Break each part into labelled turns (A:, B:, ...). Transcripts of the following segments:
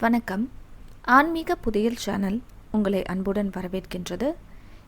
A: வணக்கம். ஆன்மீக புதையல் சேனல் உங்களை அன்புடன் வரவேற்கின்றது.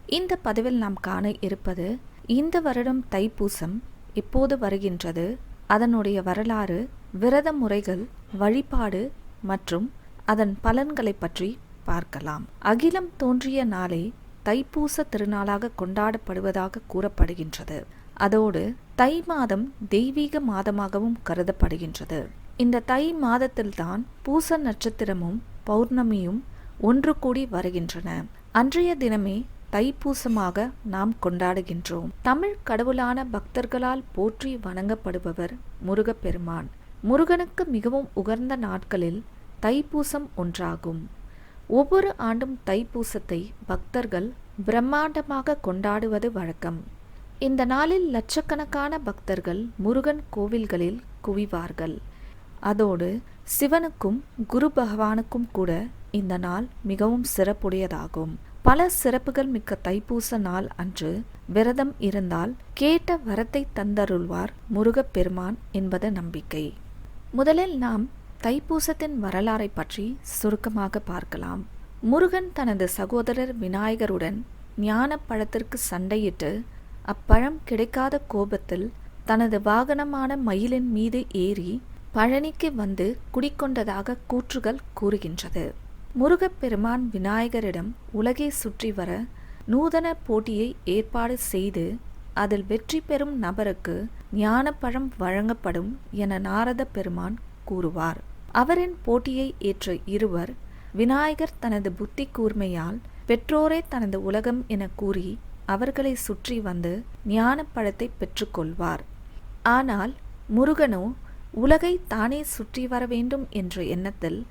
A: இந்த பதிவில் நாம் காண இருப்பது இந்த வருடம் தைப்பூசம் எப்போது வருகின்றது. அதனுடைய வரலாறு விரத முறைகள் வழிபாடு மற்றும் அதன் பலன்களை பற்றி பார்க்கலாம். அகிலம் தோன்றிய நாளே தைப்பூச திருநாளாக கொண்டாடப்படுவதாக கூறப்படுகின்றது. அதோடு தை மாதம் தெய்வீக மாதமாகவும் கருதப்படுகின்றது. இந்த தை மாதத்தில்தான் பூச நட்சத்திரமும் பௌர்ணமியும் ஒன்று கூடி வருகின்றன. அன்றைய தினமே தைப்பூசமாக நாம் கொண்டாடுகின்றோம். தமிழ் கடவுளான பக்தர்களால் போற்றி வணங்கப்படுபவர் முருகப்பெருமான். முருகனுக்கு மிகவும் உகர்ந்த நாட்களில் தைப்பூசம் ஒன்றாகும். ஒவ்வொரு ஆண்டும் தைப்பூசத்தை பக்தர்கள் பிரம்மாண்டமாக கொண்டாடுவது வழக்கம். இந்த நாளில் லட்சக்கணக்கான பக்தர்கள் முருகன் கோவில்களில் குவிவார்கள். அதோடு சிவனுக்கும் குரு பகவானுக்கும் கூட இந்த நாள் மிகவும் சிறப்புடையதாகும். பல சிறப்புகள் மிக்க தைப்பூச நாள் அன்று விரதம் இருந்தால் கேட்ட வரத்தை தந்தருள்வார் முருகப்பெருமான் என்பது நம்பிக்கை. முதலில் நாம் தைப்பூசத்தின் வரலாறை பற்றி சுருக்கமாக பார்க்கலாம். முருகன் தனது சகோதரர் விநாயகருடன் ஞான பழத்திற்கு சண்டையிட்டு அப்பழம் கிடைக்காத கோபத்தில் தனது வாகனமான மயிலின் மீது ஏறி பழனிக்கு வந்து குடிக்கொண்டதாக கூற்றுகள் கூறுகின்றது. முருகப்பெருமான் விநாயகரிடம் உலகை சுற்றி வர நூதன போட்டியை ஏற்பாடு செய்து அதில் வெற்றி பெறும் நபருக்கு ஞானப்பழம் வழங்கப்படும் என நாரத பெருமான் கூறுவார். அவரின் போட்டியை ஏற்ற இருவர் விநாயகர் தனது புத்தி கூர்மையால் பெற்றோரே தனது உலகம் என கூறி அவர்களை சுற்றி வந்து ஞானப்பழத்தை பெற்றுக்கொள்வார். ஆனால் முருகனோ உலகை தானே சுற்றி வர வேண்டும் என்ற எண்ணத்தில்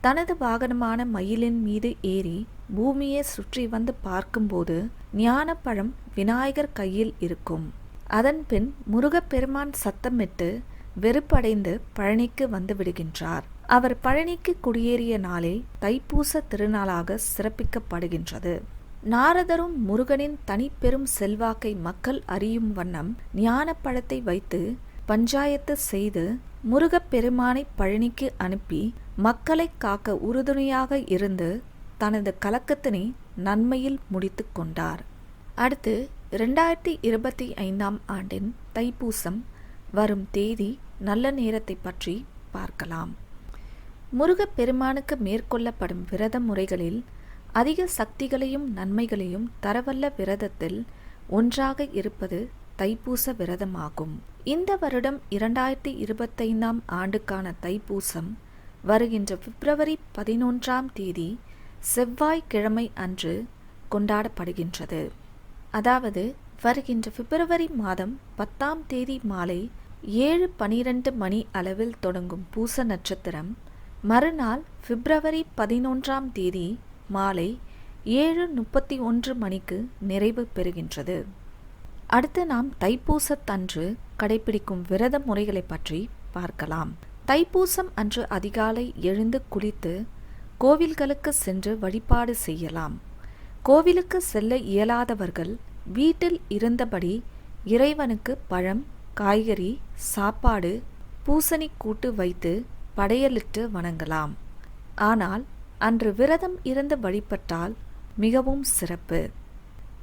A: தனது வாகனமான மயிலின் மீது ஏறி பூமியை சுற்றி வந்து பார்க்கும்போது ஞானப்பழம் விநாயகர் கையில் இருக்கும். அதன்பின் முருகப்பெருமான் சத்தமிட்டு வெறுப்படைந்து பழனிக்கு வந்து விடுகின்றார். அவர் பழனிக்கு குடியேறிய நாளே தைப்பூச திருநாளாக சிறப்பிக்கப்படுகின்றது. நாரதரும் முருகனின் தனிப்பெரும் செல்வாக்கை மக்கள் அறியும் வண்ணம் ஞானப்பழத்தை வைத்து பஞ்சாயத்து செய்து முருகப்பெருமானை பழனிக்கு அனுப்பி மக்களை காக்க உறுதுணையாக இருந்து தனது கலக்கத்தினை நன்மையில் முடித்து கொண்டார். அடுத்து இரண்டாயிரத்தி இருபத்தி ஐந்தாம் ஆண்டின் தைப்பூசம் வரும் தேதி நல்ல நேரத்தை பற்றி பார்க்கலாம். முருகப்பெருமானுக்கு மேற்கொள்ளப்படும் விரத முறைகளில் அதிக சக்திகளையும் நன்மைகளையும் தரவல்ல விரதத்தில் ஒன்றாக இருப்பது தைப்பூச விரதமாகும். இந்த வருடம் இரண்டாயிரத்தி இருபத்தைந்தாம் ஆண்டுக்கான தைப்பூசம் வருகின்ற பிப்ரவரி பதினொன்றாம் தேதி செவ்வாய்க்கிழமை அன்று கொண்டாடப்படுகின்றது. அதாவது வருகின்ற பிப்ரவரி மாதம் பத்தாம் தேதி மாலை ஏழு பனிரெண்டு மணி அளவில் தொடங்கும் பூச நட்சத்திரம் மறுநாள் பிப்ரவரி பதினொன்றாம் தேதி மாலை ஏழு முப்பத்தி ஒன்று மணிக்கு நிறைவு பெறுகின்றது. அடுத்து நாம் தைப்பூசத்தன்று கடைபிடிக்கும் விரத முறைகளை பற்றி பார்க்கலாம். தைப்பூசம் அன்று அதிகாலை எழுந்து குளித்து கோவில்களுக்கு சென்று வழிபாடு செய்யலாம். கோவிலுக்கு செல்ல இயலாதவர்கள் வீட்டில் இருந்தபடி இறைவனுக்கு பழம் காய்கறி சாப்பாடு பூசணி கூட்டு வைத்து படையலிட்டு வணங்கலாம். ஆனால் அன்று விரதம் இருந்து வழிபட்டால் மிகவும் சிறப்பு.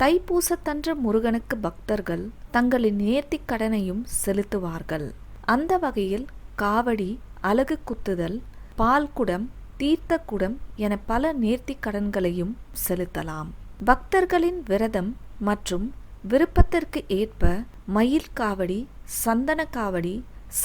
A: தைப்பூசத்தன்று முருகனுக்கு பக்தர்கள் தங்களின் நேர்த்திக் கடனையும் செலுத்துவார்கள். அந்த வகையில் காவடி அலகு குத்துதல் பால்குடம் தீர்த்த குடம் என பல நேர்த்திக் கடன்களையும் செலுத்தலாம். பக்தர்களின் விரதம் மற்றும் விருப்பத்திற்கு ஏற்ப மயில் காவடி சந்தன காவடி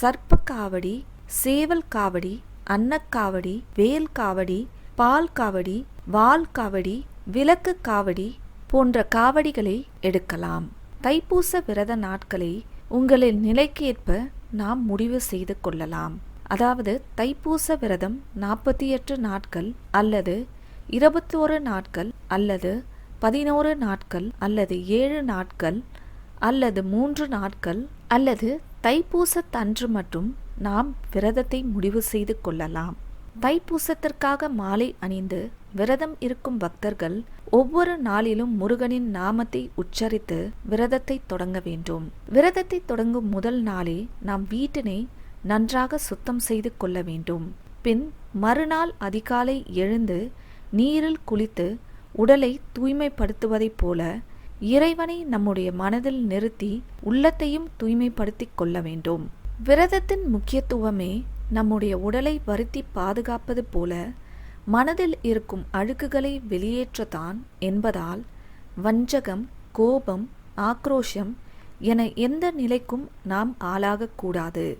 A: சர்ப்ப காவடி சேவல் காவடி அன்னக்காவடி வேல் காவடி பால் காவடி வால் காவடி விளக்கு காவடி போன்ற காவடிகளை எடுக்கலாம். தைப்பூச விரத நாட்களை உங்களின் நிலைக்கேற்ப நாம் முடிவு செய்து கொள்ளலாம். அதாவது தைப்பூச விரதம் நாற்பத்தி எட்டு நாட்கள் அல்லது இருபத்தோரு நாட்கள் அல்லது பதினோரு நாட்கள் அல்லது ஏழு நாட்கள் அல்லது மூன்று நாட்கள் அல்லது தைப்பூசத்தன்று மட்டும் நாம் விரதத்தை முடிவு செய்து கொள்ளலாம். தைப்பூசத்திற்காக மாலை அணிந்து விரதம் இருக்கும் பக்தர்கள் ஒவ்வொரு நாளிலும் முருகனின் நாமத்தை உச்சரித்து விரதத்தை தொடங்க வேண்டும். விரதத்தை தொடங்கும் முதல் நாளே நாம் வீட்டினை நன்றாக சுத்தம் செய்து கொள்ள வேண்டும். பின் மறுநாள் அதிகாலை எழுந்து நீரில் குளித்து உடலை தூய்மைப்படுத்துவதைப் போல இறைவனை நம்முடைய மனதில் நிறுத்தி உள்ளத்தையும் தூய்மைப்படுத்திக் கொள்ள வேண்டும். விரதத்தின் முக்கியத்துவமே நம்முடைய உடலை வருத்தி பாதுகாப்பது போல மனதில் இருக்கும் அழுக்குகளை வெளியேற்றத்தான் என்பதால் வஞ்சகம் கோபம் ஆக்ரோஷம் என எந்த நிலைக்கும் நாம் ஆளாகக்கூடாது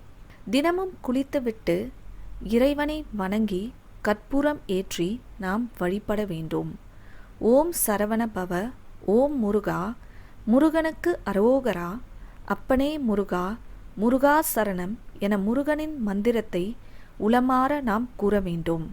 A: தினமும் குளித்துவிட்டு இறைவனை வணங்கி கற்பூரம் ஏற்றி நாம் வழிபட வேண்டும். ஓம் சரவண பவ ஓம் முருகா முருகனுக்கு அரோகரா அப்பனே முருகா முருகா சரணம் என முருகனின் மந்திரத்தை உளமாற நாம் கூற வேண்டும்.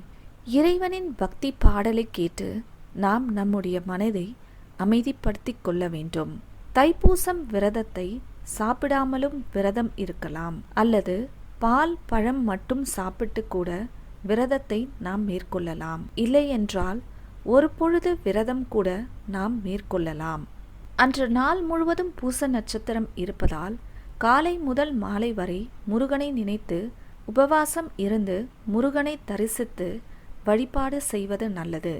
A: இறைவனின் பக்தி பாடலை கேட்டு நாம் நம்முடைய மனதை அமைதிப்படுத்திக் கொள்ள வேண்டும். தைப்பூசம் விரதத்தை சாப்பிடாமலும் விரதம் இருக்கலாம். அல்லது பால் பழம் மட்டும் சாப்பிட்டு கூட விரதத்தை நாம் மேற்கொள்ளலாம். இல்லை என்றால் ஒரு பொழுது விரதம் கூட நாம் மேற்கொள்ளலாம். அன்று நாள் முழுவதும் பூச நட்சத்திரம் இருப்பதால் காலை முதல் மாலை வரை முருகனை நினைத்து உபவாசம் இருந்து முருகனை தரிசித்து வழிபாடு செய்வது நல்லது.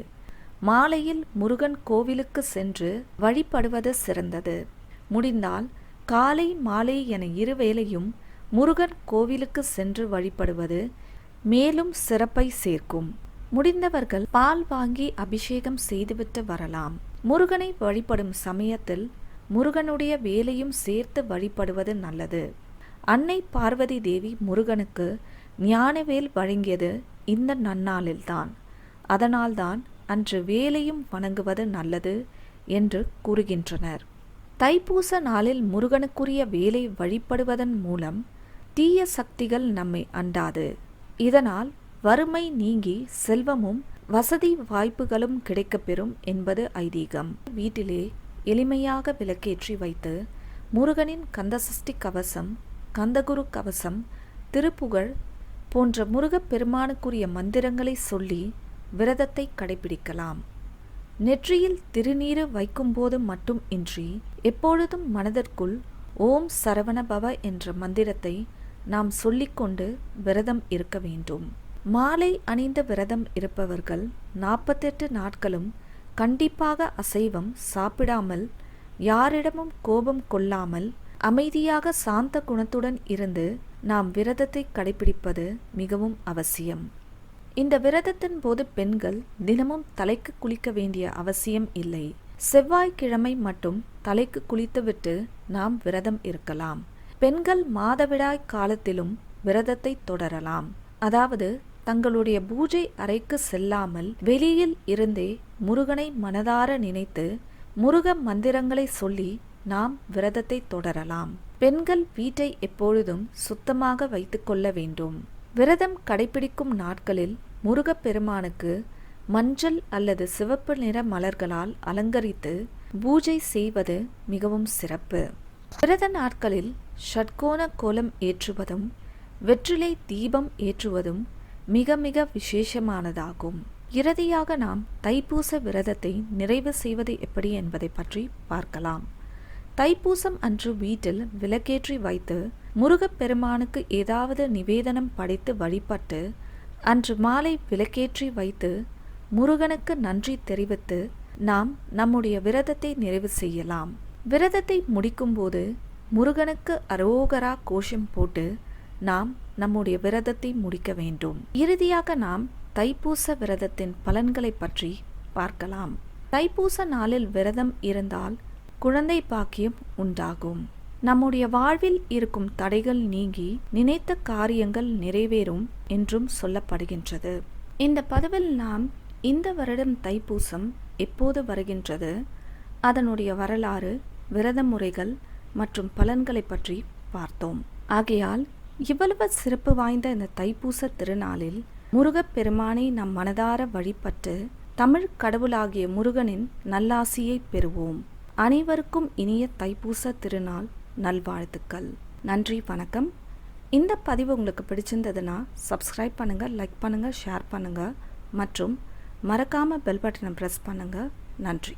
A: மாலையில் முருகன் கோவிலுக்கு சென்று வழிபடுவது சிறந்தது. முடிந்தால் காலை மாலை என இருவேளையும் முருகன் கோவிலுக்கு சென்று வழிபடுவது மேலும் சிறப்பை சேர்க்கும். முடிந்தவர்கள் பால் வாங்கி அபிஷேகம் செய்துவிட்டு வரலாம். முருகனை வழிபடும் சமயத்தில் முருகனுடைய வேலையும் சேர்த்து வழிபடுவது நல்லது. அன்னை பார்வதி தேவி முருகனுக்கு ஞானவேல் வழங்கியது இந்த நன்னாளில்தான். அதனால்தான் அன்று வேலையும் வணங்குவது நல்லது என்று கூறுகின்றனர். தைப்பூச நாளில் முருகனுக்குரிய வேலை வழிபடுவதன் மூலம் தீய சக்திகள் நம்மை அண்டாது. இதனால் வறுமை நீங்கி செல்வமும் வசதி வாய்ப்புகளும் கிடைக்கப்பெறும் என்பது ஐதீகம். வீட்டிலே எளிமையாக விளக்கேற்றி வைத்து முருகனின் கந்தசஷ்டி கவசம் கந்தகுரு கவசம் திருப்புகழ் போன்ற முருகப் பெருமானுக்குரிய மந்திரங்களை சொல்லி விரதத்தை கடைபிடிக்கலாம். நெற்றியில் திருநீறு வைக்கும்போது மட்டும் இன்றி எப்பொழுதும் மனதிற்குள் ஓம் சரவணபவ என்ற மந்திரத்தை நாம் சொல்லிக்கொண்டு விரதம் இருக்க வேண்டும். மாலை அணிந்த விரதம் இருப்பவர்கள் நாற்பத்தெட்டு நாட்களும் கண்டிப்பாக அசைவம் சாப்பிடாமல் யாரிடமும் கோபம் கொள்ளாமல் அமைதியாக சாந்த குணத்துடன் இருந்து நாம் விரதத்தை கடைபிடிப்பது மிகவும் அவசியம். இந்த விரதத்தின் போது பெண்கள் தினமும் தலைக்கு குளிக்க வேண்டிய அவசியம் இல்லை. செவ்வாய்க்கிழமை மட்டும் தலைக்கு குளித்துவிட்டு நாம் விரதம் இருக்கலாம். பெண்கள் மாதவிடாய் காலத்திலும் விரதத்தை தொடரலாம். அதாவது தங்களுடைய பூஜை அறைக்கு செல்லாமல் வெளியில் இருந்தே முருகனை மனதார நினைத்து முருக மந்திரங்களை சொல்லி நாம் விரதத்தை தொடரலாம். பெண்கள் வீட்டை எப்பொழுதும் சுத்தமாக வைத்துக்கொள்ள வேண்டும். விரதம் கடைபிடிக்கும் நாட்களில் முருகப்பெருமானுக்கு மஞ்சள் அல்லது சிவப்பு நிற மலர்களால் அலங்கரித்து பூஜை செய்வது மிகவும் சிறப்பு. விரத நாட்களில் ஷட்கோண கோலம் ஏற்றுவதும் வெற்றிலை தீபம் ஏற்றுவதும் மிக மிக விசேஷமானதாகும். இறுதியாக நாம் தைப்பூச விரதத்தை நிறைவு செய்வது எப்படி என்பதை பற்றி பார்க்கலாம். தைப்பூசம் அன்று வீட்டில் விளக்கேற்றி வைத்து முருகப்பெருமானுக்கு ஏதாவது நிவேதனம் படைத்து வழிபட்டு அன்று மாலை விளக்கேற்றி வைத்து முருகனுக்கு நன்றி தெரிவித்து நாம் நம்முடைய விரதத்தை நிறைவு செய்யலாம். விரதத்தை முடிக்கும்போது முருகனுக்கு அரோகரா கோஷம் போட்டு நாம் நம்முடைய விரதத்தை முடிக்க வேண்டும். இறுதியாக நாம் தைப்பூச விரதத்தின் பலன்களை பற்றி பார்க்கலாம். தைப்பூச நாளில் விரதம் இருந்தால் குழந்தை பாக்கியம் உண்டாகும். நம்முடைய வாழ்வில் இருக்கும் தடைகள் நீங்கி நினைத்த காரியங்கள் நிறைவேறும் என்றும் சொல்லப்படுகின்றது. இந்த பதிவில் நாம் இந்த வருடம் தைப்பூசம் எப்போது வருகின்றது அதனுடைய வரலாறு விரத முறைகள் மற்றும் பலன்களை பற்றி பார்த்தோம். ஆகையால் இவ்வளவு சிறப்பு வாய்ந்த இந்த தைப்பூச திருநாளில் முருகப்பெருமானை நம் மனதார வழிபட்டு தமிழ் கடவுளாகிய முருகனின் நல்லாசியை பெறுவோம். அனைவருக்கும் இனிய தைப்பூச திருநாள் நல்வாழ்த்துக்கள். நன்றி வணக்கம். இந்த பதிவு உங்களுக்கு பிடிச்சிருந்ததுன்னா சப்ஸ்கிரைப் பண்ணுங்கள் லைக் பண்ணுங்கள் ஷேர் பண்ணுங்கள் மற்றும் மறக்காமல் பெல் பட்டனை ப்ரெஸ் பண்ணுங்கள் நன்றி.